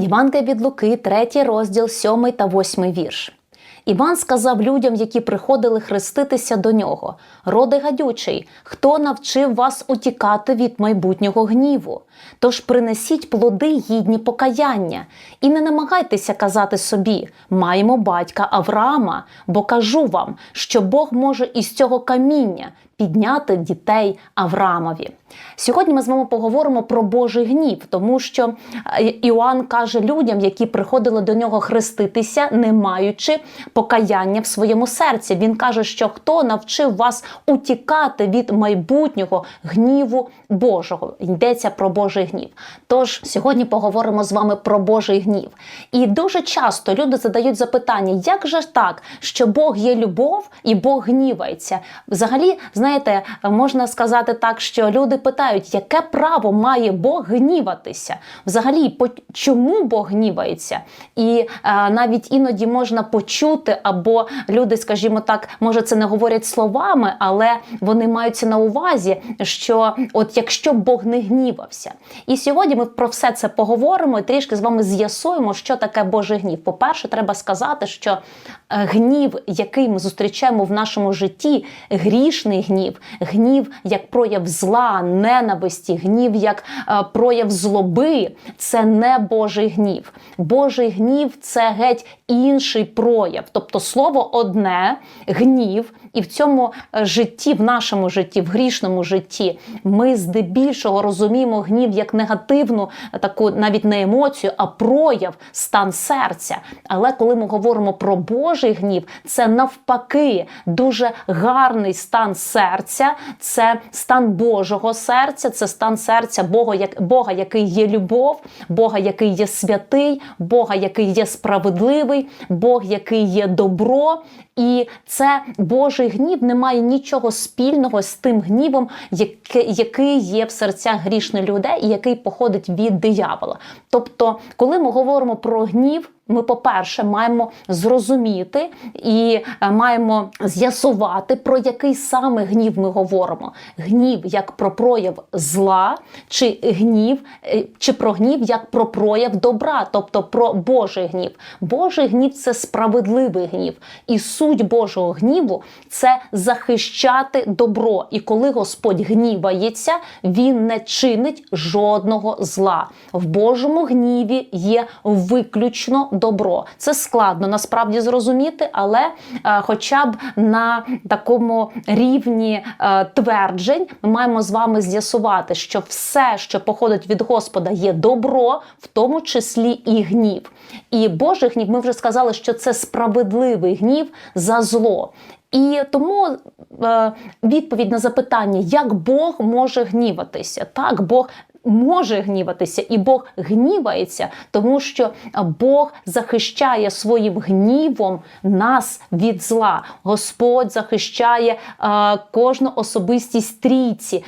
Євангелія від Луки, 3 розділ, 7 та 8 вірш. Іван сказав людям, які приходили хреститися до нього: Роди гадючий, хто навчив вас утікати від майбутнього гніву? Тож принесіть плоди гідні покаяння, і не намагайтеся казати собі: маємо батька Авраама, бо кажу вам, що Бог може із цього каміння підняти дітей Авраамові. Сьогодні ми з вами поговоримо про Божий гнів, тому що е, Іоанн каже людям, які приходили до нього хреститися, не маючи покаяння в своєму серці. Він каже, що хто навчив вас утікати від майбутнього гніву Божого. Йдеться про Божий гнів. Тож сьогодні поговоримо з вами про Божий гнів. І дуже часто люди задають запитання: як же так, що Бог є любов і Бог гнівається? Взагалі, знаєте, можна сказати так, що люди питають, яке право має Бог гніватися? Взагалі, по чому Бог гнівається? І е, навіть іноді можна почути, або люди, скажімо так, може це не говорять словами, але вони маються на увазі, що от якщо Бог не гнівався. І сьогодні ми про все це поговоримо і трішки з вами з'ясуємо, що таке Божий гнів. По-перше, треба сказати, що е, гнів, який ми зустрічаємо в нашому житті, грішний гнів, гнів як прояв зла, ненависті, гнів як е, прояв злоби, це не Божий гнів. Божий гнів це геть інший прояв. Тобто слово одне гнів, і в цьому е, житті, в нашому житті, в грішному житті, ми здебільшого розуміємо гнів як негативну, таку навіть не емоцію, а прояв, стан серця. Але коли ми говоримо про Божий гнів, це навпаки дуже гарний стан серця, це стан Божого серця, це стан серця Бога, як Бога, який є любов, Бога, який є святий, Бога, який є справедливий, Бог, який є добро. І це Божий гнів не має нічого спільного з тим гнівом, який є в серцях грішних людей і який походить від диявола. Тобто, коли ми говоримо про гнів, ми, по-перше, маємо зрозуміти і е, маємо з'ясувати, про який саме гнів ми говоримо: гнів як про прояв зла, чи гнів, е, чи про гнів як про прояв добра, тобто про Божий гнів. Божий гнів це справедливий гнів. І суть Божого гніву це захищати добро. І коли Господь гнівається, він не чинить жодного зла. В Божому гніві є виключно добро. Це складно насправді зрозуміти, але е, хоча б на такому рівні е, тверджень ми маємо з вами з'ясувати, що все, що походить від Господа, є добро, в тому числі і гнів. І Божий гнів, ми вже сказали, що це справедливий гнів за зло. І тому е, відповідь на запитання, як Бог може гніватися, так Бог може гніватися, і Бог гнівається, тому що Бог захищає своїм гнівом нас від зла. Господь захищає е, кожну особистість трійці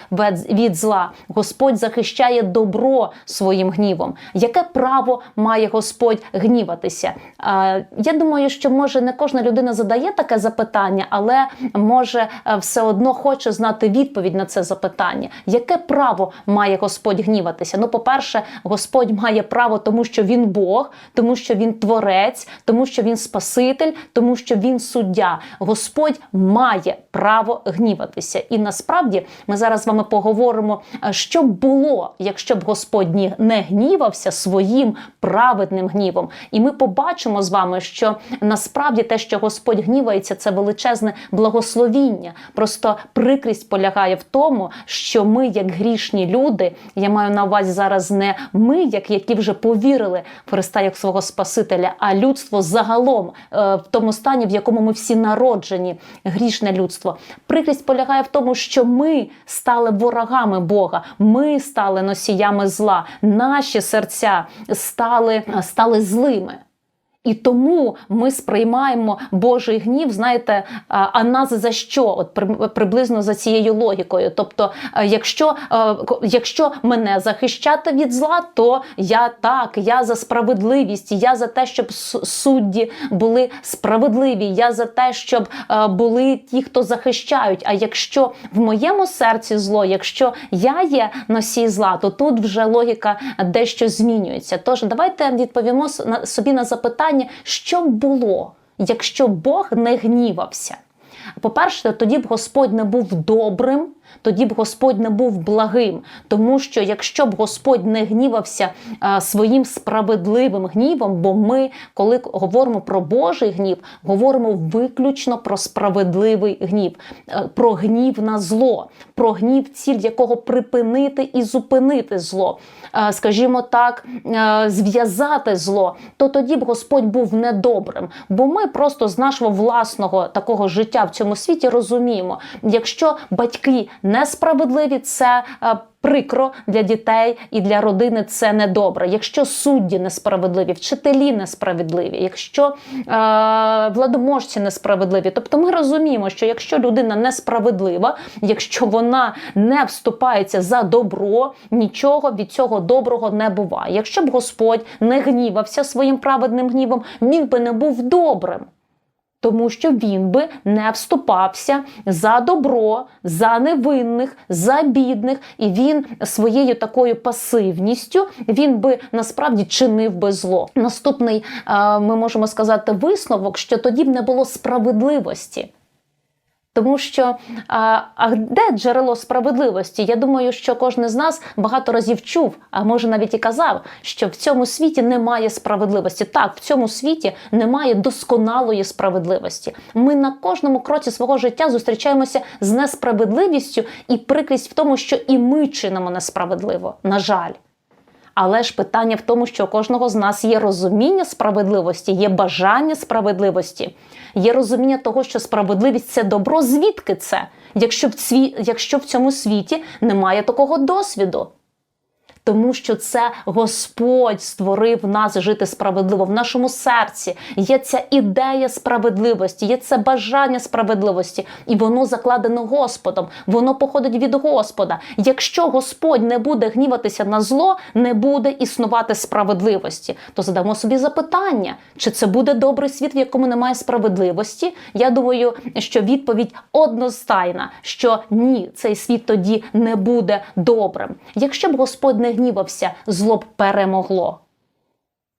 від зла. Господь захищає добро своїм гнівом. Яке право має Господь гніватися? Е, я думаю, що може не кожна людина задає таке запитання, але може е, все одно хоче знати відповідь на це запитання. Яке право має Господь гніватися. Ну, по-перше, Господь має право, тому що він Бог, тому що він творець, тому що він Спаситель, тому що він суддя. Господь має право гніватися. І насправді ми зараз з вами поговоримо, що б було, якщо б Господь не гнівався своїм праведним гнівом. І ми побачимо з вами, що насправді те, що Господь гнівається, це величезне благословіння. Просто прикрість полягає в тому, що ми, як грішні люди, я маю на увазі зараз не ми, як які вже повірили в Христа як свого Спасителя, а людство загалом е, в тому стані, в якому ми всі народжені, грішне людство. Прикрість полягає в тому, що ми стали ворогами Бога, ми стали носіями зла, наші серця стали, стали злими. І тому ми сприймаємо Божий гнів, знаєте, а а нас за що? От при- приблизно за цією логікою. Тобто, е, якщо, е, якщо мене захищати від зла, то я так, я за справедливість, я за те, щоб судді були справедливі, я за те, щоб е, були ті, хто захищають. А якщо в моєму серці зло, якщо я є носій зла, то тут вже логіка дещо змінюється. Тож давайте відповімо собі на запитання, що б було, якщо Бог не гнівався. По-перше, тоді б Господь не був добрим, тоді б Господь не був благим. Тому що якщо б Господь не гнівався а, своїм справедливим гнівом, бо ми, коли говоримо про Божий гнів, говоримо виключно про справедливий гнів, е, про гнів на зло, про гнів, ціль якого припинити і зупинити зло, е, скажімо так, е, зв'язати зло, то тоді б Господь був недобрим. Бо ми просто з нашого власного такого життя в цьому світі розуміємо, якщо батьки несправедливі, це е, прикро для дітей і для родини це недобре. Якщо судді несправедливі, вчителі несправедливі, якщо е, владоможці несправедливі, тобто ми розуміємо, що якщо людина несправедлива, якщо вона не вступається за добро, нічого від цього доброго не буває. Якщо б Господь не гнівався своїм праведним гнівом, він би не був добрим. Тому що він би не вступався за добро, за невинних, за бідних, і він своєю такою пасивністю він би насправді чинив би зло. Наступний е, ми можемо сказати висновок, що тоді б не було справедливості. Тому що а, а де джерело справедливості? Я думаю, що кожен з нас багато разів чув, а може навіть і казав, що в цьому світі немає справедливості. Так, в цьому світі немає досконалої справедливості. Ми на кожному кроці свого життя зустрічаємося з несправедливістю, і прикрість в тому, що і ми чинимо несправедливо. На жаль. Але ж питання в тому, що у кожного з нас є розуміння справедливості, є бажання справедливості, є розуміння того, що справедливість це добро. Звідки це? Якщо в, цві... Якщо в цьому світі немає такого досвіду. Тому що це Господь створив нас жити справедливо в нашому серці. Є ця ідея справедливості, є це бажання справедливості, і воно закладено Господом, воно походить від Господа. Якщо Господь не буде гніватися на зло, не буде існувати справедливості. То задамо собі запитання, чи це буде добрий світ, в якому немає справедливості? Я думаю, що відповідь одностайна, що ні, цей світ тоді не буде добрим. Якщо б Господь не гнівався, зло б перемогло.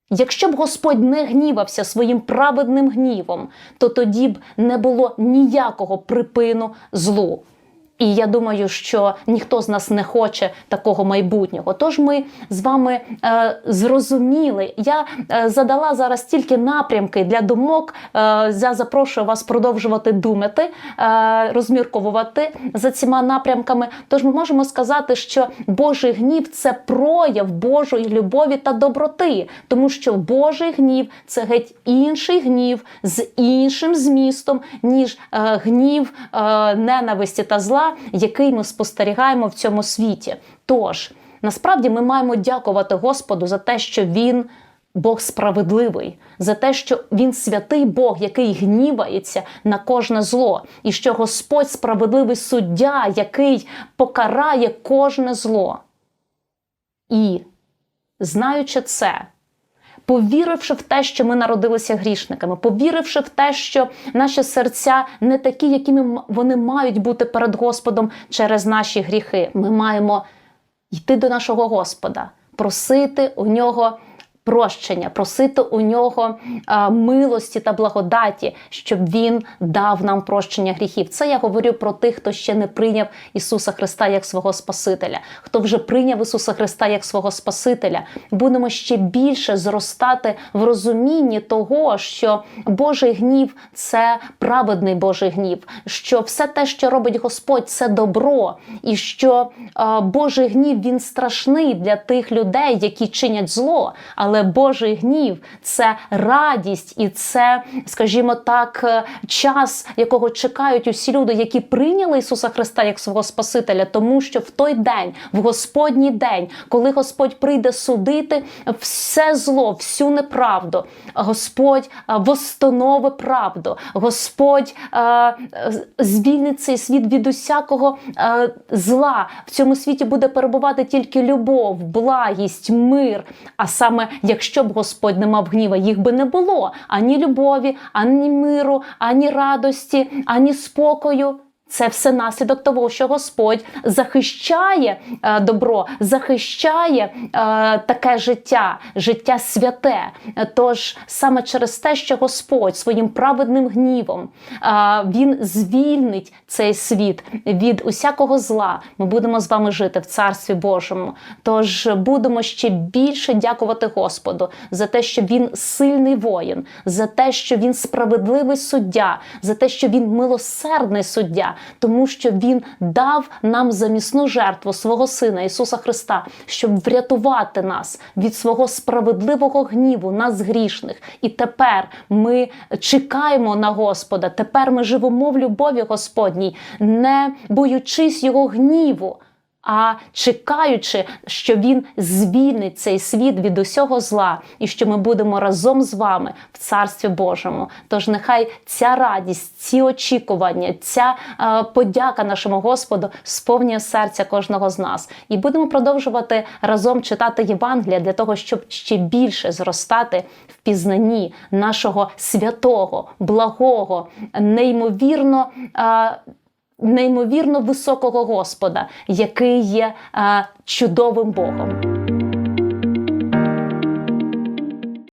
Якщо б Господь не гнівався своїм праведним гнівом, то тоді б не було ніякого припину злу. І я думаю, що ніхто з нас не хоче такого майбутнього. Тож ми з вами е, зрозуміли. Я е, задала зараз тільки напрямки для думок. Е, я запрошую вас продовжувати думати, е, розмірковувати за цими напрямками. Тож ми можемо сказати, що Божий гнів це прояв Божої любові та доброти, тому що Божий гнів це геть інший гнів з іншим змістом, ніж е, гнів е, ненависті та зла, який ми спостерігаємо в цьому світі. Тож насправді ми маємо дякувати Господу за те, що Він. Бог справедливий за те, що він святий Бог, який гнівається на кожне зло, і що Господь справедливий суддя, який покарає кожне зло. І знаючи це, повіривши в те, що ми народилися грішниками, повіривши в те, що наші серця не такі, якими вони мають бути перед Господом через наші гріхи, ми маємо йти до нашого Господа, просити у нього. Прощення, просити у нього а, милості та благодаті, щоб він дав нам прощення гріхів. Це я говорю про тих, хто ще не прийняв Ісуса Христа як свого Спасителя. Хто вже прийняв Ісуса Христа як свого Спасителя, будемо ще більше зростати в розумінні того, що Божий гнів це праведний Божий гнів, що все те, що робить Господь, це добро, і що а, Божий гнів він страшний для тих людей, які чинять зло. Але Але Божий гнів це радість і це, скажімо так, е, час, якого чекають усі люди, які прийняли Ісуса Христа як свого Спасителя, тому що в той день, в Господній день, коли Господь прийде судити все зло, всю неправду, Господь е, восстановить правду, Господь е, звільнить цей світ від усякого е, зла. В цьому світі буде перебувати тільки любов, благість, мир. А саме, якщо б Господь не мав гніва, їх би не було ані любові, ані миру, ані радості, ані спокою. Це все наслідок того, що Господь захищає е, добро, захищає е, таке життя, життя святе. Тож саме через те, що Господь своїм праведним гнівом е, він звільнить цей світ від усякого зла. Ми будемо з вами жити в Царстві Божому. Тож будемо ще більше дякувати Господу за те, що він сильний воїн, за те, що він справедливий суддя, за те, що він милосердний суддя, тому що він дав нам замісну жертву свого Сина Ісуса Христа, щоб врятувати нас від свого справедливого гніву, нас грішних. І тепер ми чекаємо на Господа. Тепер ми живемо в любові Господній, не боючись Його гніву а чекаючи, що він звільнить цей світ від усього зла, і що ми будемо разом з вами в Царстві Божому. Тож нехай ця радість, ці очікування, ця е, подяка нашому Господу сповнює серця кожного з нас. І будемо продовжувати разом читати Євангелія для того, щоб ще більше зростати в пізнанні нашого святого, благого, неймовірно. Е, неймовірно високого Господа, який є е, чудовим Богом.